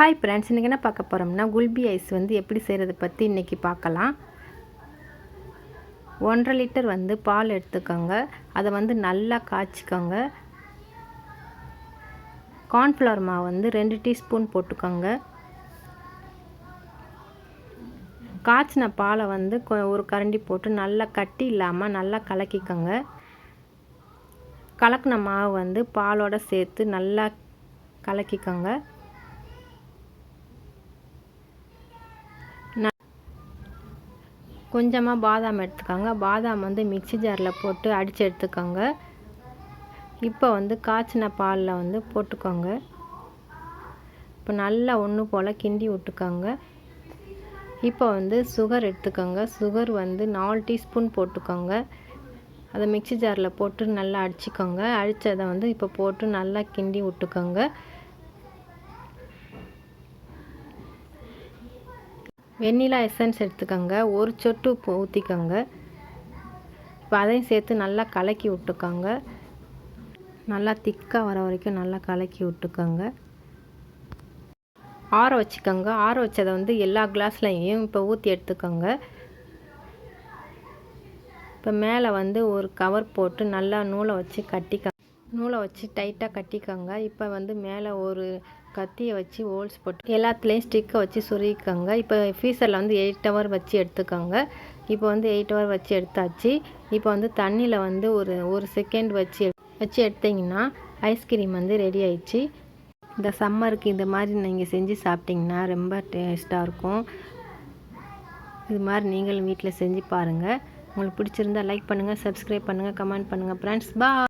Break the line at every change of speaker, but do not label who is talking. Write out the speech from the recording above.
Hi friends இன்றைக்கி என்ன பார்க்க போகிறோம்னா குல்பி ஐஸ் வந்து எப்படி செய்கிறது பற்றி இன்றைக்கி பார்க்கலாம். ஒன்றரை லிட்டர் வந்து பால் எடுத்துக்கோங்க. அதை வந்து நல்லா காய்ச்சிக்கோங்க. கார்ன்ஃப்ளவர் மாவு வந்து ரெண்டு டீஸ்பூன் போட்டுக்கோங்க. காய்ச்சின பாலை வந்து ஒரு கரண்டி போட்டு நல்லா கட்டி இல்லாமல் நல்லா கலக்கிக்கோங்க. கலக்கின மாவு வந்து பாலோடு சேர்த்து நல்லா கலக்கிக்கோங்க. கொஞ்சமாக பாதாம் எடுத்துக்கோங்க. பாதாம் வந்து மிக்சி ஜாரில் போட்டு அடித்து எடுத்துக்கோங்க. இப்போ வந்து காய்ச்சின பாலில் வந்து போட்டுக்கோங்க. இப்போ நல்லா ஒன்று போல் கிண்டி விட்டுக்கோங்க. இப்போ வந்து சுகர் எடுத்துக்கோங்க. சுகர் வந்து நாலு டீஸ்பூன் போட்டுக்கோங்க. அதை மிக்சி ஜாரில் போட்டு நல்லா அடிச்சுக்கோங்க. அடித்ததை வந்து இப்போ போட்டு நல்லா கிண்டி விட்டுக்கோங்க. வெண்ணிலா எசன்ஸ் எடுத்துக்கோங்க ஒரு சொட்டு உப்பு ஊற்றிக்கோங்க இப்போ அதையும் சேர்த்து நல்லா கலக்கி விட்டுக்கோங்க. நல்லா திக்காக வர வரைக்கும் நல்லா கலக்கி விட்டுக்கோங்க. ஆற வச்சுக்கோங்க. ஆற வச்சதை வந்து எல்லா கிளாஸ்லையும் இப்போ ஊற்றி எடுத்துக்கோங்க. இப்போ மேலே வந்து ஒரு கவர் போட்டு நல்லா நூலை வச்சு கட்டிக்க நூலை வச்சு டைட்டாக கட்டிக்கோங்க. இப்போ வந்து மேலே ஒரு கத்தியை வச்சு ஹோல்ஸ் போட்டு எல்லாத்துலேயும் ஸ்டிக்கை வச்சு சுருக்கிக்கோங்க. இப்போ ஃப்ரீசரில் வந்து எயிட் ஹவர் வச்சு எடுத்துக்கோங்க. இப்போ வந்து எயிட் ஹவர் வச்சு எடுத்தாச்சு. இப்போ வந்து தண்ணியில் வந்து ஒரு ஒரு செகண்ட் வச்சு வச்சு எடுத்திங்கன்னா ஐஸ்கிரீம் வந்து ரெடி ஆயிடுச்சு. இந்த சம்மருக்கு இந்த மாதிரி நீங்கள் செஞ்சு சாப்பிட்டிங்கன்னா ரொம்ப டேஸ்ட்டாக இருக்கும். இது மாதிரி நீங்களும் வீட்டில் செஞ்சு பாருங்கள் உங்களுக்கு பிடிச்சிருந்தா லைக் பண்ணுங்கள் சப்ஸ்கிரைப் பண்ணுங்கள் கமெண்ட் பண்ணுங்கள் ஃப்ரெண்ட்ஸ் பா